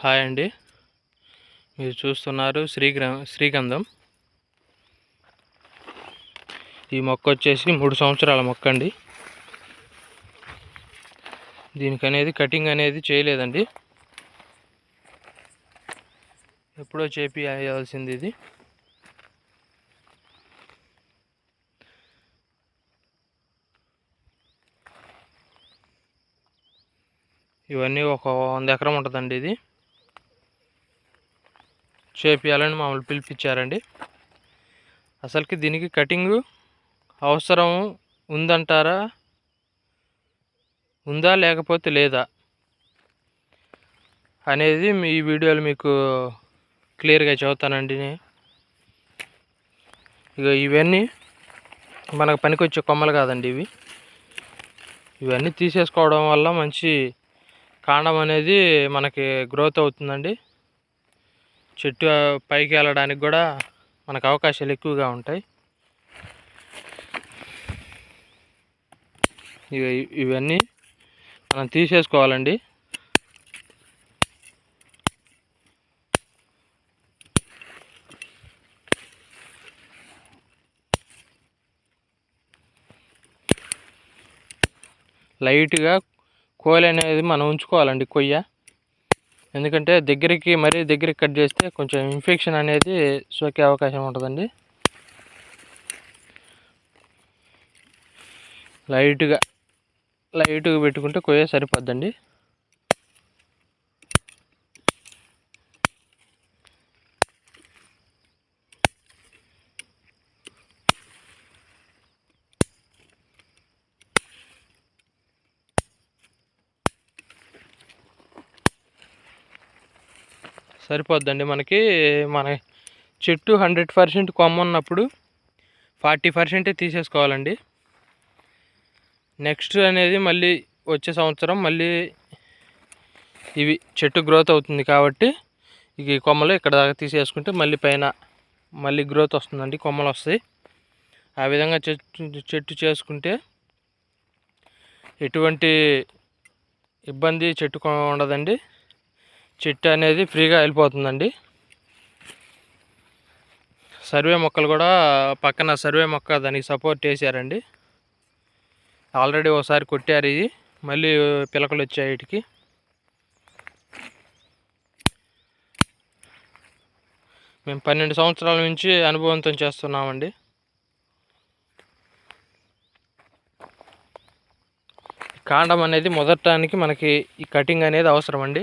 Hi అండి. మీరు చూస్తున్నారు శ్రీగ్ర శ్రీగంధం. ఈ మొక్క వచ్చేసి మూడు సంవత్సరాల మొక్క అండి. దీనికి అనేది కటింగ్ అనేది చేయలేదండి. ఎప్పుడో చేపి వేయాల్సింది ఇది. ఇవన్నీ ఒక వంద ఎకరం ఉంటుందండి ఇది. చేపియాలని మమ్మల్ని పిలిపించారండి. అసలుకి దీనికి కటింగ్ అవసరం ఉందంటారా? ఉందా లేకపోతే లేదా? అనేది మీ ఈ వీడియోలో మీకు క్లియర్గా చెబుతానండి. ఇక ఇవన్నీ మనకు పనికొచ్చే కొమ్మలు కాదండి ఇవి. ఇవన్నీ తీసేసుకోవడం వల్ల మంచి కాండం అనేది మనకి గ్రోత్ అవుతుందండి. చెట్టు పైకి వెళ్ళడానికి కూడా మనకు అవకాశాలు ఎక్కువగా ఉంటాయి. ఇవి ఇవన్నీ మనం తీసేసుకోవాలండి. లైట్గా కోల్ అనేది మనం ఉంచుకోవాలండి కొయ్య. ఎందుకంటే దగ్గరికి మరీ దగ్గరికి కట్ చేస్తే కొంచెం ఇన్ఫెక్షన్ అనేది సోకే అవకాశం ఉంటుందండి. లైట్గా లైట్గా పెట్టుకుంటే కొయ్య సరిపోద్దండి. సరిపోద్దండి మనకి. మన చెట్టు హండ్రెడ్ పర్సెంట్ కొమ్మ ఉన్నప్పుడు ఫార్టీ పర్సెంటే తీసేసుకోవాలండి. నెక్స్ట్ అనేది మళ్ళీ వచ్చే సంవత్సరం మళ్ళీ ఇవి చెట్టు గ్రోత్ అవుతుంది కాబట్టి ఈ కొమ్మలు ఇక్కడ దాకా తీసేసుకుంటే మళ్ళీ పైన మళ్ళీ గ్రోత్ వస్తుందండి కొమ్మలు వస్తాయి. ఆ విధంగా చెట్టు చెట్టు చేసుకుంటే ఎటువంటి ఇబ్బంది చెట్టు ఉండదండి. చెట్టు అనేది ఫ్రీగా వెళ్ళిపోతుందండి. సర్వే మొక్కలు కూడా పక్కన సర్వే మొక్క దానికి సపోర్ట్ చేశారండి. ఆల్రెడీ ఒకసారి కొట్టారు ఇది. మళ్ళీ పిలకలు వచ్చాయి వీటికి. మేము పన్నెండు సంవత్సరాల నుంచి అనుభవంతో చేస్తున్నామండి. కాండం అనేది మొదటానికి మనకి ఈ కటింగ్ అనేది అవసరం అండి